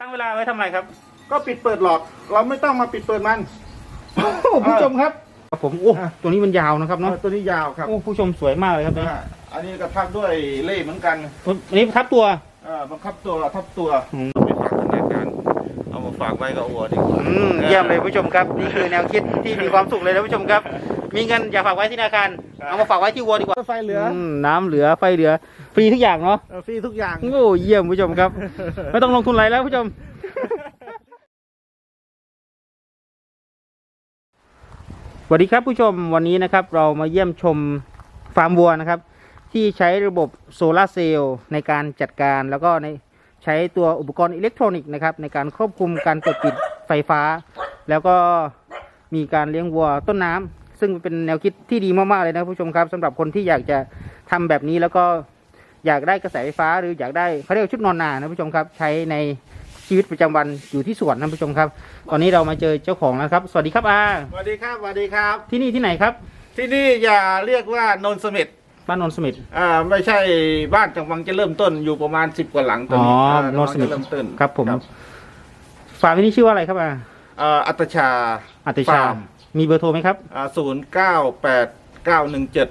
ตั้งเวลาไว้ทำอะไรครับ ก็ปิดเปิดหลอดเราไม่ต้องมาปิดเปิดมัน โอ้โหผู้ชมครับครับผมโอ้อะ ตัวนี้มันยาวนะครับเนาะเออตัวนี้ยาวครับโอ้ผู้ชมสวยมากเลยครับเนี่ยอ่าอันนี้ก็ทับด้วยเล่เหมือนกันอันนี้ทับตัวอ่าบังคับตัวทับตัว อืม ฝากไว้กับอัวดีกว่าอืมเยี่ยมเลยผู้ชมครับนี่คือแนวคิดที่มีความสุขเลยนะผู้ชมครับ มีเงินอย่าฝากไว้ที่ธนาคารเอามาฝากไว้ที่วัวดีกว่า ไฟเหลือมน้ำเหลือไฟเหลือฟรีทุกอย่างเนาะเออฟรีทุกอย่าง โอ้เยี่ยมผู้ชมครับ ไม่ต้องลงทุนอะไรแล้วผู้ชม สวัสดีครับผู้ชมวันนี้นะครับเรามาเยี่ยมชมฟาร์มวัวนะครับ ที่ใช้ระบบโซลาร์เซลล์ในการจัดการแล้วก็ใน ใช้ตัวอุปกรณ์อิเล็กทรอนิกส์นะครับในการควบคุมการเปิดปิดไฟฟ้า แล้วก็มีการเลี้ยงวัวต้นน้ำซึ่งเป็นแนวคิดที่ดีมากๆเลยนะผู้ชมครับสำหรับคนที่อยากจะทำแบบนี้แล้วก็อยากได้กระแสไฟฟ้าหรืออยากได้เขาเรียกว่าชุดนอนนานะผู้ชมครับ ใช้ในชีวิตประจำวันอยู่ที่สวนนะผู้ชมครับ ตอนนี้เรามาเจอเจ้าของแล้วครับ สวัสดีครับอาสวัสดีครับสวัสดีครับ ที่นี่ที่ไหนครับ ที่นี่อย่าเรียกว่าโนนเสม็ด บ้านนนท์สมิธอ่าไม่ใช่บ้านกำลังจะเริ่มต้นอยู่ประมาณสิบกว่าหลังตอนนี้อ๋ออ่าโนนสมิธกำลังจะเริ่มต้นครับผมฟาร์มที่นี่ชื่อว่าอะไรครับอาอ่าอัตชาอัติชาฟร์มมีเบอร์โทรไหมครับ ศูนย์เก้าแปดเก้าหนึ่งเจ็ด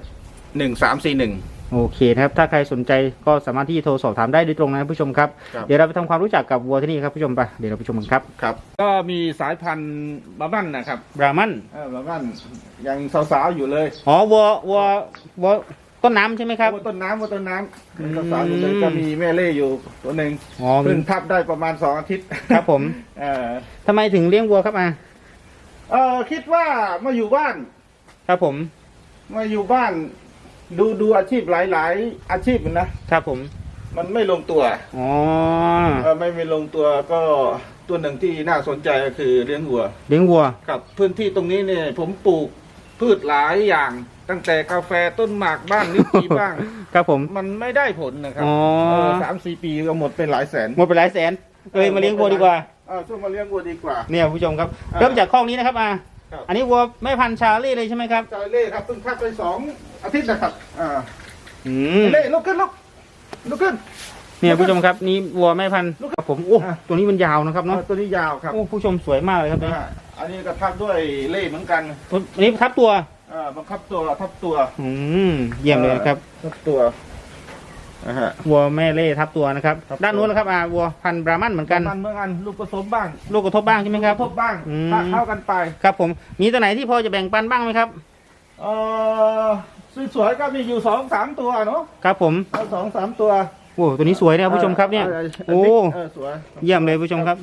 หนึ่งสามสี่หนึ่ง โอเคนะครับ ถ้าใครสนใจก็สามารถที่จะโทรสอบถามได้โดยตรงนะผู้ชมครับ ครับ เดี๋ยวเราไปทำความรู้จักกับวัวที่นี่ครับผู้ชมไปเดี๋ยวเราไปชมกันครับครับ ก็มีสายพันธุ์บาบันนะครับบรามัน เออบาบันยังสาวๆอยู่เลย อ๋อวัววัววัว ต้นน้ำใช่ไหมครับว่าต้นน้ำว่าต้นน้ำอืมสาวๆอยู่เลยก็มีแม่เล่อยู่ตัวหนึ่งอ๋อมีเพิ่งทับได้ประมาณสองอาทิตย์ครับผมเออทำไมถึงเลี้ยงวัวครับอาเออคิดว่ามาอยู่บ้าน ครับผมมาอยู่บ้าน ดูดูอาชีพหลาย ๆ อาชีพนะครับผมมันไม่ลงตัวอ๋อเออไม่ไม่ลงตัวก็ตัวหนึ่งที่น่าสนใจก็คือเลี้ยงวัว เลี้ยงวัวครับพื้นที่ตรงนี้เนี่ยผมปลูกพืชหลายอย่าง ตั้งแต่กาแฟต้นหมากบ้างลิ้นจี่บ้าง ครับผม มันไม่ได้ผลนะครับอ๋อ เออสามสี่ปีก็หมดไปหลายแสนหมดไปหลายแสนเลยมาเลี้ยงวัวดีกว่า เออช่วยมาเลี้ยงวัวดีกว่า เนี่ยผู้ชมครับ อ่าเริ่มจากข้องนี้นะครับอาครับ อันนี้วัวแม่พันธุ์ชาเล่เลยใช่ไหมครับ จอยเล่ครับเพิ่งทับไปสองอาทิตย์นะครับอ่าอืม เล่ลุกขึ้นลุกลุกขึ้น เนี่ยผู้ชมครับนี่วัวแม่พันธุ์ลูกครับผมโอ้อะ ตัวนี้มันยาวนะครับเอเนาะอตัวนี้ยาวครับโอ้ผู้ชมสวยมากเลยครับเนี่ยอ่าอันนี้ก็ทับด้วยเล่เหมือนกัน อันนี้ทับตัว อ่าบังคับตัวทับตัวอืมเยี่ยมเลยนะครับทับตัวนะฮะวัวแม่เล่ทับตัวนะครับ ทับตัว ด้านนู้นนะครับอาวัวพันธุ์บรามันเหมือนกัน มันเหมือนกันลูกผสมบ้างลูกกระทบบ้างใช่ไหมครับ ทบบ้างอืม ถ้าเข้ากันไป ครับผมมีตัวไหนที่พอจะแบ่งปันบ้างไหมครับ เออสวยๆก็มีอยู่สองสามตัวเนาะครับผมเอาสองสามตัวโอ้ตัวนี้สวยนะครับผู้ชมครับเนี่ยเออโอ้เออสวยเยี่ยมเลยผู้ชมครับ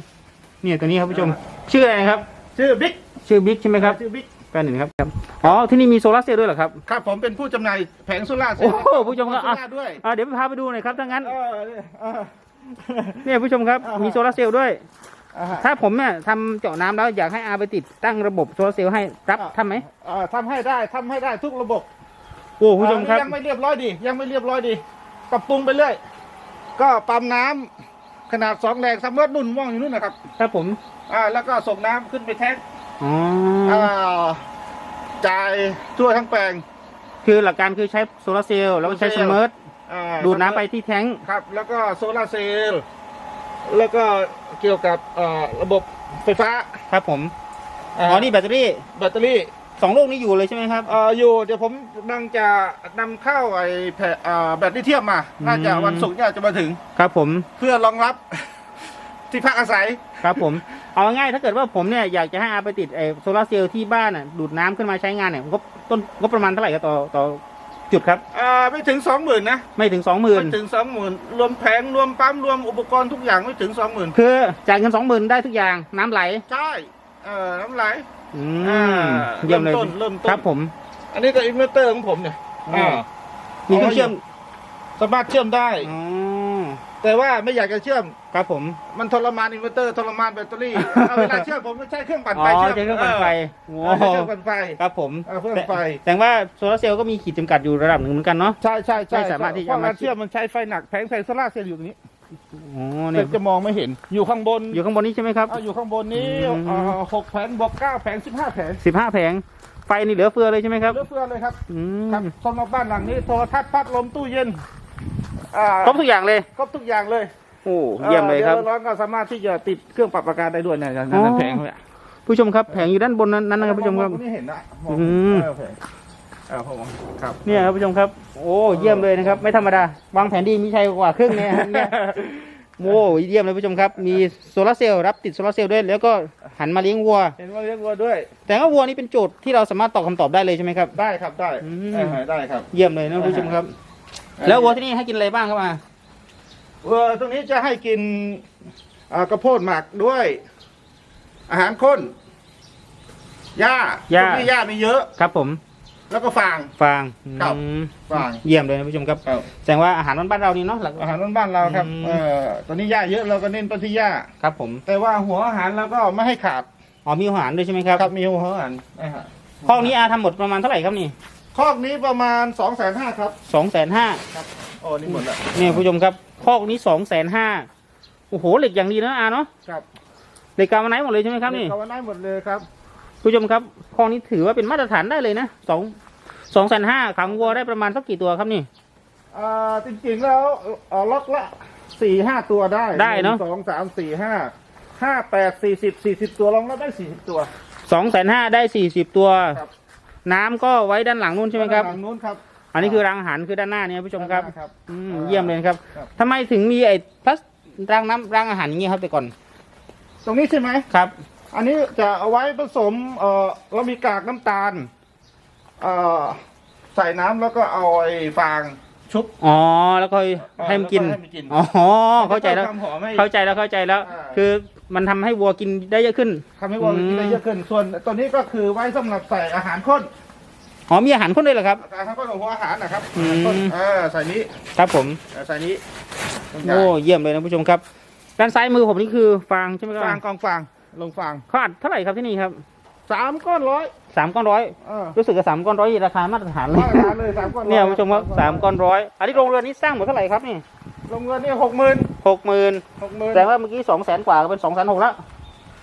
เนี่ยตัวนี้ครับผู้ชม ชื่ออะไรนะครับ ชื่อบิ๊กชื่อบิ๊กใช่ไหมครับ ชื่อบิ๊ก แป๊บหนึ่งครับครับ อ๋อ ที่นี่มีโซลาร์เซลล์ด้วยเหรอครับ ครับผมเป็นผู้จำหน่ายแผงโซล่าร์เซลโอ้ล์โหผู้ชมครับโซอะล่าร์ด้วยอะเดี๋ยวพาไปดูหน่อยครับถ้างั้น เออเนี่ยเออ เนี่ยผู้ชมครับ อ่าฮะ มีโซลาร์เซลล์ด้วย อ่าฮะ ถ้าผมเนี่ยทำเจาะน้ำแล้วอยากให้อาไปติดตั้งระบบโซลาร์เซลล์ให้รับอ่า ทำไหมเอ่อทำให้ได้ทำให้ได้ทุกระบบโอ้ผู้ชมครับ เอ่อยังไม่เรียบร้อยดี ยังไม่เรียบร้อยดี ปรับปรุงไปเรื่อย ก็ปั๊มน้ำขนาดสองแรงซัมเมอร์นุ่นว่องอยู่นู่นนะครับ ครับผม อ่าแล้วก็ส่งน้ำขึ้นไปแท็ก อ๋ออ่าจ่ายทั่วทั้งแปลง คือหลักการคือใช้โซลาร์เซลล์แล้วก็ใช้โซสลาร์เซลล์เมิร์ตอ่าดูดน้ำไปที่แท้งครับ แล้วก็โซลาร์เซลล์แล้วก็เกี่ยวกับเอ่อระบบไฟฟ้าครับผมอ๋อนี่แบตเตอรี่แบตเตอรี่สองลูกนี้อยู่เลยใช่ไหมครับ เอ่ออยู่เดี๋ยวผมกำลังจะนำเข้าไอ้แผ่เอ่อแบตลิเทียมมา น่าจะอืมวันศุกร์เนี่ยจะมาถึง ครับผม เพื่อรองรับ ที่พักอาศัย ครับผมเอาง่ายๆถ้าเกิดว่าผมเนี่ยอยากจะให้อาไปติดไอ้โซลาร์เซลล์ที่บ้านน่ะดูดน้ำขึ้นมาใช้งานเนี่ยงบต้นงบประมาณเท่าไหร่ครับต่อต่อจุดครับเอ่อไม่ถึงสองหมื่นนะไม่ถึงสองหมื่นไม่ถึงสองหมื่นรวมแผงรวมปั๊มรวมอุปกรณ์ทุกอย่างไม่ถึงสองหมื่นคือจ่ายเงินสองหมื่นได้ทุกอย่างน้ำไหล ใช่เอ่อน้ำไหล อือ่ามเยี่ยมเลยเริ่มต้นเริ่มต้น ครับผม อันนี้ก็อินเวอร์เตอร์ของผมเนี่ยอ่าอ่ามีเครื่องเชื่อม สามารถเชื่อมได้ อ๋อ แต่ว่าไม่อยากจะเชื่อมครับผม มันทรมานอินเวอร์เตอร์ทรมานแบตเตอรี่เอาเวลาเชื่อมผมไม่ใช่เครื่องปั่นอ๋อไฟเชื่อมใช้เครื่องปั่นไฟโอ้เออใช้เครื่องปั่นไฟ ครับผมเออเครื่องไฟ แต่แต่ว่าโซลาร์เซลล์ก็มีขีดจำกัดอยู่ระดับหนึ่งเหมือนกันเนาะ ใช่ใช่ใช่ไม่สามารถที่จะเพราะมา การเชื่อมมันใช้ไฟหนักแผงแผงโซล่าร์เซลล์อยู่ตรงนี้อ๋อเนี่ยจะมองไม่เห็นอยู่ข้างบนอยู่ข้างบนนี้ใช่ไหมครับ เอาอยู่ข้างบนนี้อืม เอ่อหกแผงบวกเก้าแผงสิบห้าแผงสิบห้าแผง ไฟนี่เหลือเฟือเลยใช่ไหมครับเหลือเฟือเลยครับ อืครับมสำหรับบ้านหลังนี้โทรทัศน์พัดลมตู้เย็น อ่าครบทุกอย่างเลย ครบทุกอย่างเลยโอ้เยี่ยมเลยครับดือนร้อนก็สามารถที่จะติดเครื่องปรับอากาศได้ด้วยเนี่ยอย่างอ๋นั้นอแผงเนี่ยผู้ชมครับแผงอยู่ด้านบนนั้นนะครับผู้ชมครับนี่เห็นนะมองอืม เออแผงเออผมครับ เนี่ยครับผู้ชมครับ โอ้เยี่ยมเลยนะครับ ไม่ธรรมดาวางแผนดีมีชัยกว่าครึ่งเนี่ยครับเนี่ยโอ้เยี่ยมเลยผู้ชมครับ มีโซลาร์เซลล์รับติดโซลาร์เซลล์ด้วย แล้วก็หันมาเลี้ยงวัว เห็นว่าเลี้ยงวัวด้วย แต่ว่าวัวนี่เป็นโจทย์ที่เราสามารถตอบคำตอบได้เลยใช่ไหมครับ ได้ครับได้อืม เออได้ครับ เยี่ยมเลยนะผู้ชมครับ แล้ววัวที่นี่ให้กินอะไรบ้างครับมาวัวตรงนี้จะให้กินอ่ากระโพดหมักด้วย อาหารข้นหญ้าหญ้าตรงนี้หญ้ามีเยอะครับ ผม แล้วก็ฟางฟางครับอืมฟางเยี่ยมเลยนะผู้ชมครับครับแสดงว่าอาหารบ้านๆเรานี่เนาะหลักอาหารบ้านๆเราครับอืมเออตอนนี้หญ้าเยอะเราก็เน้นไปที่หญ้าครับ ผม แต่ว่าหัวอาหารเราก็ไม่ให้ขาดอ๋อมีอาหารด้วยใช่ไหมครับครับมีหัวอาหารนะฮะข้อนี้อาทำหมดประมาณเท่าไหร่ครับนี่ คอกนี้ประมาณสองแสนห้าครับสองแสนห้าโอ้นี่หมดแล้วเนี่ยผู้ชมครับคอกนี้สองแสนห้าโอ้โหเหล็กอย่างดีนะอาเนาะครับเหล็กกาวมาไนท์หมดเลยใช่ไหมครับนี่เขาได้หมดเลยครับ ผู้ชมครับคอกนี้ถือว่าเป็นมาตรฐานได้เลยนะสองสองแสนห้าขังวัวได้ประมาณสักกี่ตัวครับนี่ อ่าจริงๆแล้วเอ่อล็อกละสี่ห้าตัวได้ได้เนอะ หงสองสามสี่ห้าห้าแปดสี่สิบสี่สิบตัวลองแล้วได้สี่สิบตัว สองแสนห้าได้สี่สิบตัว ครับ น้ำก็ไว้ด้านหลังนู่นใช่ไหมครับทางนู้นครับ อันนี้คือรังอาหารคือด้านหน้าเนี่ยผู้ชมครับครับอืมเยี่ยมเลยนะครับครับ ทำไมถึงมีไอ้พลาสรางน้ำรางอาหารอย่างงี้ครับแต่ก่อนตรงนี้ใช่ไหม ครับ อันนี้จะเอาไว้ผสมเอ่อเรามีกากน้ำตาลเอ่อใส่น้ำแล้วก็เอาไอ้ฟางชุบ อ๋อแล้วก็ให้มันกิน แล้วก็ให้มันกิน อ๋อเข้าใจแล้วพิ่มความหอมให้ เข้าใจแล้วเข้าใจแล้ว อ่า คือ มันทำให้วัวกินได้เยอะขึ้น ทำให้วัวกินได้เยอะขึ้น ส่วนตัวนี้ก็คือไว้สำหรับใส่อาหารข้นอ๋อมีอาหารคนด้วยเหรอครับ อาหารข้นของหัวอาหารนะครับอืมอาหารข้นเออใส่นี้ครับผม เออใส่นี้โอ้เยี่ยมเลยนะผู้ชมครับ ด้านซ้ายมือผมนี่คือฟางใช่ไหมครับฟางกองฟางลงฟางเขาอัดเท่าไหร่ครับที่นี่ครับสามก้อนร้อยสามก้อนร้อยเออรู้สึกกับสามก้อนร้อยราคามาตรฐานเลย มาตรฐานเลยสามก้อนร้อยเนี่ยผู้ชมครับสามก้อนร้อยอันนี้โรงเรือนนี้สร้างหมดเท่าไหร่ครับนี่ ลงเงินนี่หกหมื่นหกหมื่นหกหมื่นแต่ว่าเมื่อกี้สองแสนกว่าก็เป็นสองแสนหกแล้ว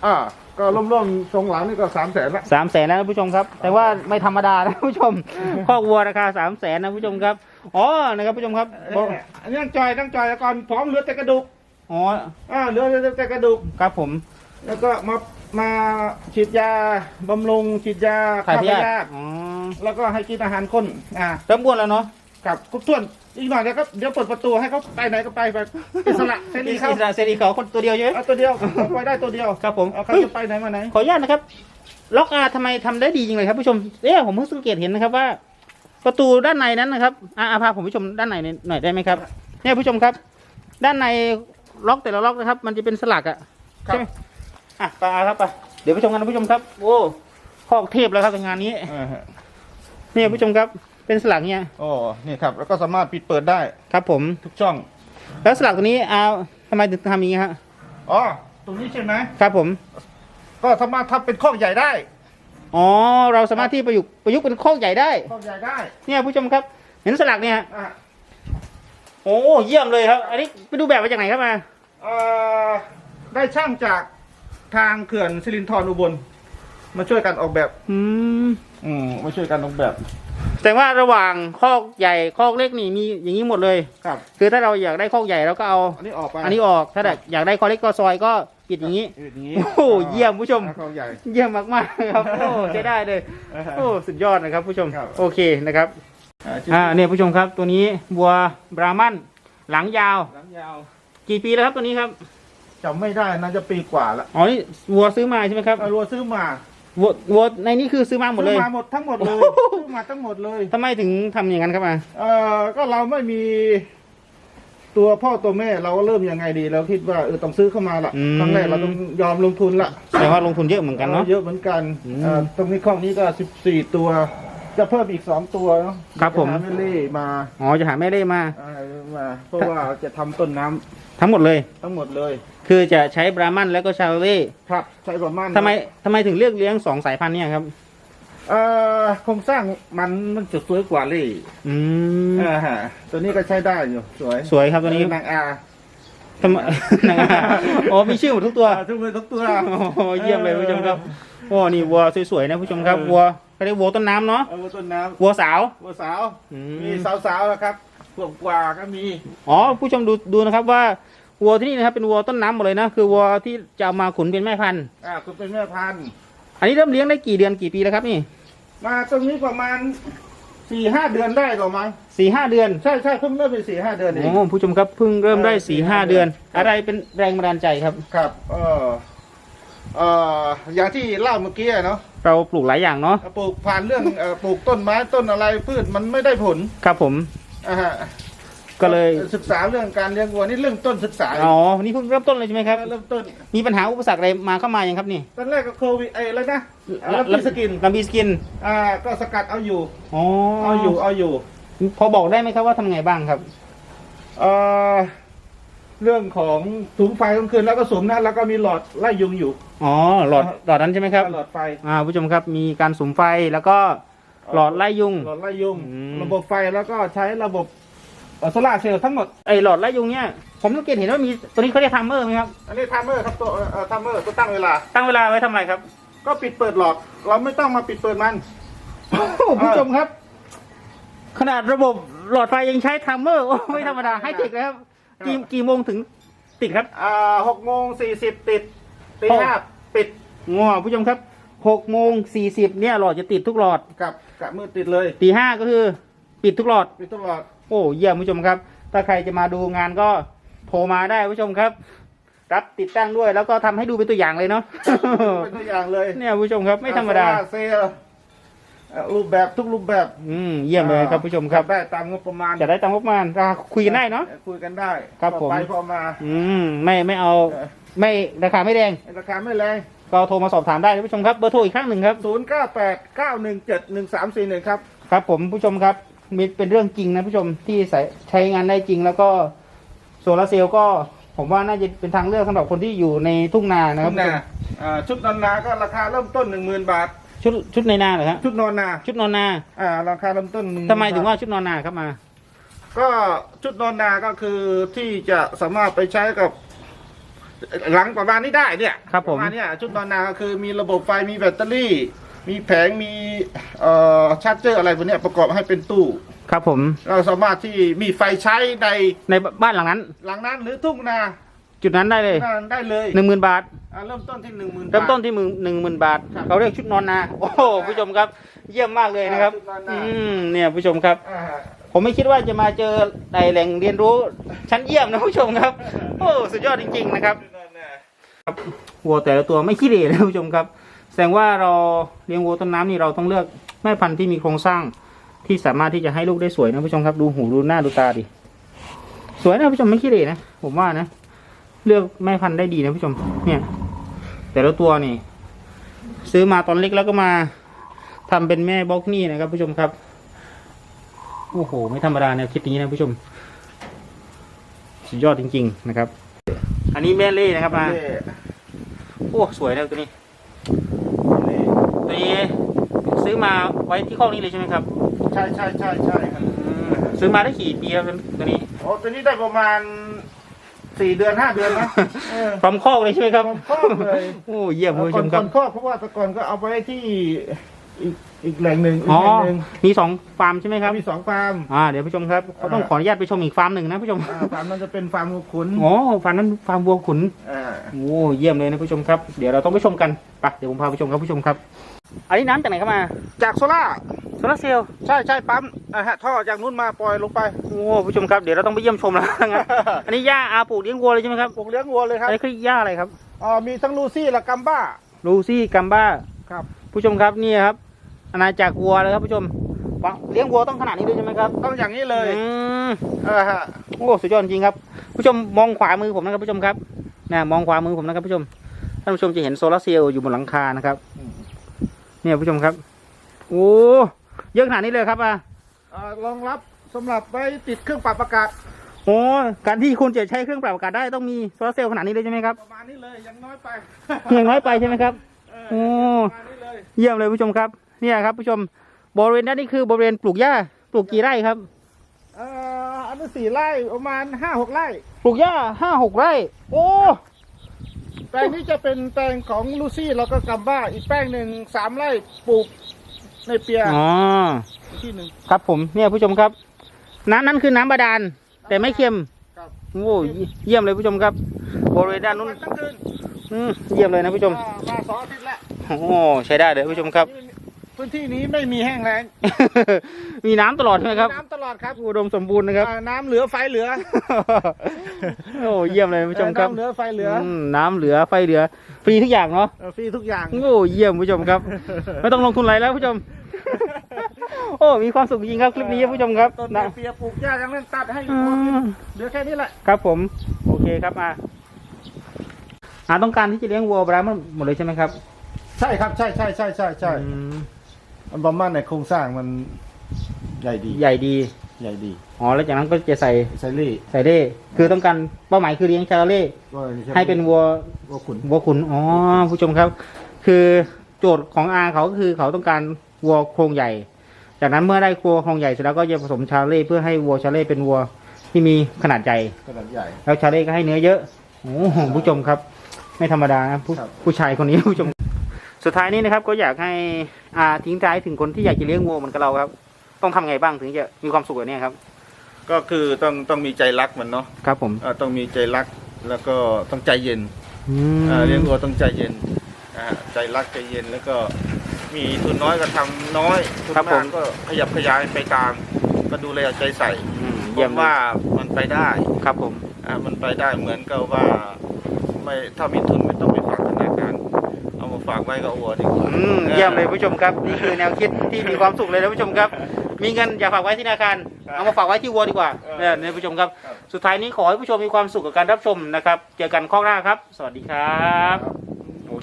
อ่าก็ร่วมๆทรงหลังนี่ก็สามแสนละสามแสนแล้วนะผู้ชมครับ แต่ว่าไม่ธรรมดานะผู้ชมคอกวัวราคาสามแสนนะผู้ชมครับอ๋อนะครับผู้ชมครับเอ่ออันนี้ต้องจอยต้องจอยแล้วก่อนพร้อมเหลือแต่กระดูกอ๋ออ่าเหลือแต่กระดูกครับผม แล้วก็มามาฉีดยาบำรุงฉีดยาถ่ายพยาฆ่ธิอ๋อแล้วก็ให้กินอาหารข้นอ่าเริ่มบ้วนแล้วเนาะ กับครบถ้วนอีกหน่อยเดี๋ยวก็เดี๋ยวเปิดประตูให้เขาไปไหนก็ไปแบบอิสระเสรีอิเขาสระเสรีเขาคนตัวเดียวใช่ไหมเอาตัวเดียวเอาไปได้ตัวเดียวครับผมเอาเขาเฮ้ยจะไปไหนมาไหนขออนุญาตนะครับล็อกอาทำไมทำได้ดีจริงเลยครับผู้ชมเอ๊ะผมเพิ่งสังเกตเห็นนะครับว่า ประตูด้านในนั้นนะครับอาอาพาผมผู้ชมด้านในหน่อยได้ไหมครับเนี่ยผู้ชมครับ ด้านในล็อกแต่ละล็อกนะครับ มันจะเป็นสลักอะครับใช่ไหมอะไปอาครับไปเดี๋ยวผู้ชมกันนะผู้ชมครับ โอ้คอกเทพแล้วครับงานนี้อ่าฮะเนี่ยผู้ชมครับ เป็นสลักเนี่ยโอ้นี่ครับ แล้วก็สามารถปิดเปิดได้ครับผม ทุกช่อง แล้วสลักตัวนี้อาทำไมถึงทำอย่างนี้ฮะอ๋อตรงนี้ใช่ไหมครับผม ก็สามารถทำเป็นคอกใหญ่ได้อ๋อเราสามารถที่ประยุกต์ประยุกต์เป็นคอกใหญ่ได้คอกใหญ่ได้เนี่ยผู้ชมครับ เห็นสลักเนี่ยอ่าโอ้เยี่ยมเลยครับ อันนี้ไปดูแบบมาจากไหนครับมาเอ่อได้ช่างจากทางเขื่อนสิรินธรอุบลมาช่วยกันออกแบบ อืมอืมมาช่วยกันออกแบบ แต่ว่าระหว่างคอกใหญ่คอกเล็กนี่มีอย่างนี้หมดเลย ครับ คือถ้าเราอยากได้คอกใหญ่เราก็เอา อันนี้ออกไปอันนี้ออกถ้าอยากได้คอกเล็กก็ซอยก็ปิดอย่างนี้ อย่างนี้โอ้โหเยี่ยมผู้ชมคอกใหญ่ เยี่ยมมากๆครับ โอ้ใช้ได้เลย โอ้สุดยอดนะครับ ผู้ชม ครับ โอเคนะครับ อ่าอ่าเนี่ยผู้ชมครับตัวนี้บัวบรามันหลังยาว หลังยาวกี่ปีแล้วครับตัวนี้ครับ จำไม่ได้น่าจะปีกว่าละอ๋อนี่วัวซื้อมาใช่ไหมครับ เอารัวซื้อมา วัววัวในนี้คือซื้อมาหมดเลย ซื้อมาหมดทั้งหมดเลยโอ้โหซื้อมาทั้งหมดเลย ทำไมถึงทำอย่างนั้นครับมาเอ่อก็เราไม่มีตัวพ่อตัวแม่เราก็เริ่มยังไงดี เราคิดว่าเออต้องซื้อเข้ามาละครั้งแรกเราต้องยอมลงทุนละแสดงว่าลงทุนเยอะเหมือนกันเนาะ เยอะเหมือนกันอืมเอ่อตรงนี้ข้องนี้ก็สิบสี่ตัว จะเพิ่มอีกสองตัวเนาะครับผมจะหาเมเล่มาอ๋อจะหาแม่เล่มา เอ่อ มา เพราะว่าจะทำต้นน้ำทั้งหมดเลย ทั้งหมดเลยคือจะใช้บรามันแล้วก็ชาโลเล่ครับใช้ประมาณทำไมทำไมถึงเลือกเลี้ยงสองสายพันธุ์เนี่ยครับ เอ่อโครงสร้างมันมันจะสวยกว่าเล่อืมอ่าฮะตัวนี้ก็ใช้ได้อยู่สวยสวยครับตัวนี้นางอา ทำไมนะครับอ๋อมีชื่อหมดทุกตัว ทุกตัวทุกตัว โอ้โหเยี่ยมเลยผู้ชมครับโอ้นี่วัวสวยๆนะผู้ชมครับเออ วัวเขาเรียกวัวต้นน้ำเนาะเอาต้นน้วัวสาวำวัวสาว อืมีมสาวๆนะครับ พวกกว่าก็มีอ๋อผู้ชมดูดูนะครับว่าวัวที่นี่นะครับเป็นวัวต้นน้ำหมดเลยนะคือวัวที่จะเอามาขุนเป็นแม่พันธุ์อ่าคุณเป็นแม่พันธุ์อันนี้เริ่มเลี้ยงได้กี่เดือนกี่ปีแล้วครับนี่มาตรงนี้ประมาณสี่ห้าเดือนได้หรอมั้งสี่ห้าเดือนใช่ใช่เพิ่งเริ่มเป็นสี่ห้าเดือนเอโอ้งผู้ชมครับเพิ่งเริ่มได้เออสี่ห้า4-5 เดือนเดือนอะไรเป็นแรงบันดาลใจครับ ครับเออเอออย่างที่เล่าเมื่อกี้อะเนาะเราปลูกหลายอย่างเนาะปลูกผ่านเรื่องเอ่อปลูกต้นไม้ต้นอะไรพืชมันไม่ได้ผล ครับผม อ่าฮะก็เลย ศึกษาเรื่องการเลี้ยงวัวนี่เรื่องต้นศึกษาอ๋อนี่เพิ่งเริ่มต้นเลยใช่ไหมครับ เริ่มต้น มีปัญหาอุปสรรคอะไรมาเข้ามายังครับนี่ตอนแรกก็โควิดไอ้อะไรนะแล้วพิสกินลำบีสกิน อ่า ก็สกัดเอาอยู่อ๋อเอาอยู่เอาอยู่ พอบอกได้ไหมครับว่าทำไงบ้างครับเอ่อเรื่องของถุงไฟกลางคืนแล้วก็สวมนะแล้วก็มีหลอดไล่ยุงอยู่ อ๋อ หลอดหลอดนั้นใช่ไหมครับ หลอดไฟ อ่าผู้ชมครับ มีการสุมไฟแล้วก็ หลอดไล่ยุง หลอดไล่ยุง อืม ระบบไฟแล้วก็ใช้ระบบเอ่อโซลาร์เซลล์ทั้งหมด ไอหลอดไล่ยุงเนี่ยผมสังเกตเห็นว่ามีตัวนี้เขาเรียกทัมเมอร์ไหมครับอันนี้ไทม์เมอร์ครับตัวเอ่อไทม์เมอร์ตัวตั้งเวลา ตั้งเวลาไว้ทำอะไรครับ ก็ปิดเปิดหลอด เราไม่ต้องมาปิดเปิดมัน โอ้โหผู้ชมครับ ขนาดระบบหลอดไฟยังใช้ทัมเมอร์โอ้ไม่ธรรมดาให้ติดเลยครับกี่กี่โมงถึงติดครับ อ่าหกโมงสี่สิบติดตีห้าปิดง้อผู้ชมครับหกโมงสี่สิบเนี่ยหลอดจะติดทุกหลอด กับ กับมือติดเลยตีห้าก็คือ ปิดทุกหลอด ปิดตลอดโอ้เยี่ยมผู้ชมครับ ถ้าใครจะมาดูงานก็โทรมาได้ผู้ชมครับ รับติดตั้งด้วยแล้วก็ทำให้ดูเป็นตัวอย่างเลยเนาะ เป็นตัวอย่างเลยเนี่ยผู้ชมครับไม่ธรรมดาโซลร์เซลล์เอ่อรูปแบบทุกรูปแบบอืมเยี่ยมเลยครับผู้ชมครับ ได้ตามงบประมาณจะได้ตามงบประมาณราคาคุยกันได้เนาะ คุยกันได้ครับผมพอไปพอมาอืมไม่ไม่เอาเออไม่ราคาไม่แดงราคาไม่แรง ก็โทรมาสอบถามได้นะผู้ชมครับเบอร์โทรอีกครั้งหนึ่งครับ ศูนย์เก้าแปดเก้าหนึ่งเจ็ดหนึ่งสามสี่หนึ่งครับ ครับผมผู้ชมครับมีเป็นเรื่องจริงนะผู้ชมที่ใช้ใช้งานได้จริง แล้วก็โซลาร์เซลล์ก็ผมว่าน่าจะเป็นทางเลือกสำหรับคนที่อยู่ในทุ่งนานะครับชุดนาอ่าชุดนอนนาก็ราคาเริ่มต้นหนึ่งหมื่นบาท ชุดชุดในนาเหรอครับชุดนอนนา ชุดนอนนาอ่า ราคาเริ่มต้นหนึ่งทำไมถึงว่าชุดนอนนาครับมา ก็ชุดนอนนาก็คือที่จะสามารถไปใช้กับ หลังประมาณนี้ได้เนี่ยครับผม ประมาณเนี้ยชุดนอนนาก็คือมีระบบไฟมีแบตเตอรี่ มีแผงมีเอ่อชาร์จเจอร์อะไรพวกเนี้ยประกอบให้เป็นตู้ ครับผม เราสามารถที่มีไฟใช้ในในบ้านหลังนั้น หลังนั้นหรือทุ่งนาจุดนั้นได้เลยได้เลยหนึ่งหมื่นบาท อ่าเริ่มต้นที่หนึ่งหมื่น เริ่มต้นที่มือหนึ่งหมื่นบาท ครับเขาเรียกชุดนอนนา โอ้โหผู้ชมครับ เยี่ยมมากเลยนะครับ ชุดนอนนา อืม เนี่ยผู้ชมครับ อ่าผมไม่คิดว่าจะมาเจอในแหล่งเรียนรู้ชั้นเยี่ยมนะผู้ชมครับ โอ้ สุดยอดจริง ๆ นะครับ ชุดนอนนาวัวแต่ละตัวไม่ขี้เหร่นะผู้ชมครับ แสดงว่าเราเลี้ยงวัวต้นน้ำนี่เราต้องเลือกแม่พันธุ์ที่มีโครงสร้างที่สามารถที่จะให้ลูกได้สวยนะผู้ชมครับ ดูหูดูหน้าดูตาดิสวยนะผู้ชมไม่ขี้เหร่นะผมว่านะ เลือกแม่พันธุ์ได้ดีนะผู้ชม เนี่ย แต่ละตัวนี่ ซื้อมาตอนเล็กแล้วก็มาทำเป็นแม่บล็อกนี่นะครับผู้ชมครับโอ้โห ไม่ธรรมดาแนวคิดนี้นะผู้ชม สุดยอดจริง ๆ นะครับ นนี้แม่เล่นะครับมานี่โอ้สวยนะตัวนี้นี่ตัวนี้ซื้อมาไว้ที่คอกนี้เลยใช่ไหมครับ ใช่ใช่ใช่ใช่ครับซื้อมาได้กี่ปีแล้วตัวนี้โอ้ตัวนี้ได้ประมาณสี่เดือนห้าเดือนนะเออพร้อมคอกเลยใช่ไหมครับพร้อมคอกเลยโอ้เยี่ยมคุณผู้ชมคก่รัอบนข้อเพราะว่าแต่ก่อนก็เอาไว้ที่ อีกอีกแหล่งหนึ่งอีกอ๋อแหล่งหนึ่งมีสองฟาร์มใช่ไหมครับมีสองฟาร์ม อ่าเดี๋ยวผู้ชมครับเขาต้องขออนุญาตไปชมอีกฟาร์มหนึ่งนะผู้ชมอ่าฟาร์มนั้นจะเป็นฟาร์มงูขุนอ๋อฟาร์มนั้นฟาร์มวัวขุน อ่าโอ้เยี่ยมเลยนะผู้ชมครับ เดี๋ยวเราต้องไปชมกันไปเดี๋ยวผมพาไปชมครับผู้ชมครับ อันนี้น้ำจากไหนเข้ามาจากโซล่าร์โซลาร์เซลล์ใช่ใช่ปั๊มอ่าฮะท่อจากนู้นมาปล่อยลงไปโอ้ผู้ชมครับเดี๋ยวเราต้องไปเยี่ยมชมแล้วงั้นอันนี้หญ้าอาปลูกเลี้ยงวัวเลยใช่ไหมครับปลูกเลี้ยงวัวเลยคอัรับนนี้คือหญ้าอะไรครับอ่ามีทั้งลูซี่และกัมบ้า ลูซี่กัมบ้าครับ ผู้ชมครับนี่ครับ อาณาจักรวัวเลยครับผู้ชมวังเลี้ยงวัวต้องขนาดนี้ด้วยใช่ไหมครับต้องอย่างนี้เลยอืมอ่าฮะโอ้สุดยอดจริงครับ ผู้ชมมองขวามือผมนะครับผู้ชมครับนะมองขวามือผมนะครับผู้ชมท่านผู้ชมจะเห็นโซลาร์เซลล์อยู่บนหลังคานะครับเนี่ยผู้ชมครับโอ้เยอะขนาดนี้เลยครับอะอ่ารองรับสำหรับไว้ติดเครื่องปรับอากาศโอ้การที่คุณจะใช้เครื่องปรับอากาศได้ต้องมีโซลาร์เซลล์ขนาดนี้เลยใช่ไหมครับประมาณนี้เลยยังน้อยไปยังน้อยไปใช่ไหมครับเออโอ้ประมาณนี้เลยเยี่ยมเลยผู้ชมครับ เนี่ยครับผู้ชมบริเวณด้านนี้คือบริเวณปลูกหญ้าปลูกกี่ไร่ครับเอ่ออันนี้สี่ไร่ประมาณห้าหกไร่ ปลูกหญ้าห้าหกไร่ โอ้แปลงนี้จะเป็นแปลงของลูซี่แล้วก็กัมบ้าอีกแปลงหนึ่งสามไร่ปลูกในเปียอ๋อที่หนึ่งครับผมเนี่ยผู้ชมครับ น้ำนั้นคือน้ำบาดาลแต่ไม่เค็มครับโอ้เยี่ยมเลยผู้ชมครับบริเวณด้านนู้นทั้งคืนอืมเยี่ยมเลยนะผู้ชมอ่ามาสองอาทิตย์แล้วโอ้ใช้ได้เลยผู้ชมครับ พื้นที่นี้ไม่มีแห้งแล้งมีน้ำตลอดใช่ไหมครับน้ำตลอดครับอุดมสมบูรณ์นะครับ อ่าน้ำเหลือไฟเหลือโอ้เยี่ยมเลยผู้ชมครับ น้ำเหลือไฟเหลือมน้ำเหลือไฟเหลือฟรีทุกอย่างเนาะเออฟรีทุกอย่าง โอ้เยี่ยมผู้ชมครับ ไม่ต้องลงทุนอะไรแล้วผู้ชม โอ้มีความสุขจริงครับคลิปนี้ผู้ชมครับต้นนะเปียปลูกหญ้ายังเล่นตัดให้อืมเหลือแค่นี้แหละ ครับผม โอเคครับอะอ่าต้องการที่จะเลี้ยงวัวบราหมณ์หมดเลยใช่ไหมครับใช่ครับใช่ใช่ใช่ใช่ใช่อืม มันประมาณในโครงสร้างมันใหญ่ดีใหญ่ดีใหญ่ดีอ๋อแล้วจากนั้นก็จะใส่ไซรี่ใส่เล่คือต้องการเป้าหมายคือเลี้ยงชาโลเล่ก็ให้เป็นวัววัวขุนวัวขุนอ๋อผู้ชมครับ คือโจทย์ของอาเขาก็คือเขาต้องการวัวโครงใหญ่ จากนั้นเมื่อได้วัวโครงใหญ่เสร็จแล้วก็จะผสมชาเล่เพื่อให้วัวชาเล่เป็นวัวที่มีขนาดใหญ่ ขนาดใหญ่ แล้วชาเล่ก็ให้เนื้อเยอะโอ้โหผู้ชมครับ ไม่ธรรมดานะผู้ครับ ผู้ชายคนนี้ผู้ชม สุดท้ายนี้นะครับก็อยากให้อาทิ้งท้ายถึงคนที่อยากจะเลี้ยงวัวเหมือนกับเราครับ ต้องทำไงบ้างถึงจะมีความสุขแบบนี้ครับ ก็คือต้องต้องมีใจรักมันเนาะครับ ผมเอ่อต้องมีใจรักแล้วก็ต้องใจเย็นอืมอ่าเลี้ยงวัวต้องใจเย็นอ่าใจรักใจเย็นแล้วก็มีทุนน้อยก็ทำน้อยทุนมากก็ขยับขยายไปตาม ก็ดูแลเอาใจใส่อืมผเยี่ยมมเลยว่ามันไปได้ครับผมอ่ามันไปได้เหมือนกับว่า ไม่ถ้ามีทุน ฝากไว้กับวัวดีกว่าอืมเยี่ยมเลยผู้ชมครับนี่คือแนวคิดที่มีความสุขเลยนะผู้ชมครับ มีเงินอย่าฝากไว้ที่ธนาคารเอามาฝากไว้ที่วัวดีกว่าเนี่ยนะผู้ชมครับ สุดท้ายนี้ขอให้ผู้ชมมีความสุขกับการรับชมนะครับ เจอกันข้อหน้าครับ สวัสดีครับ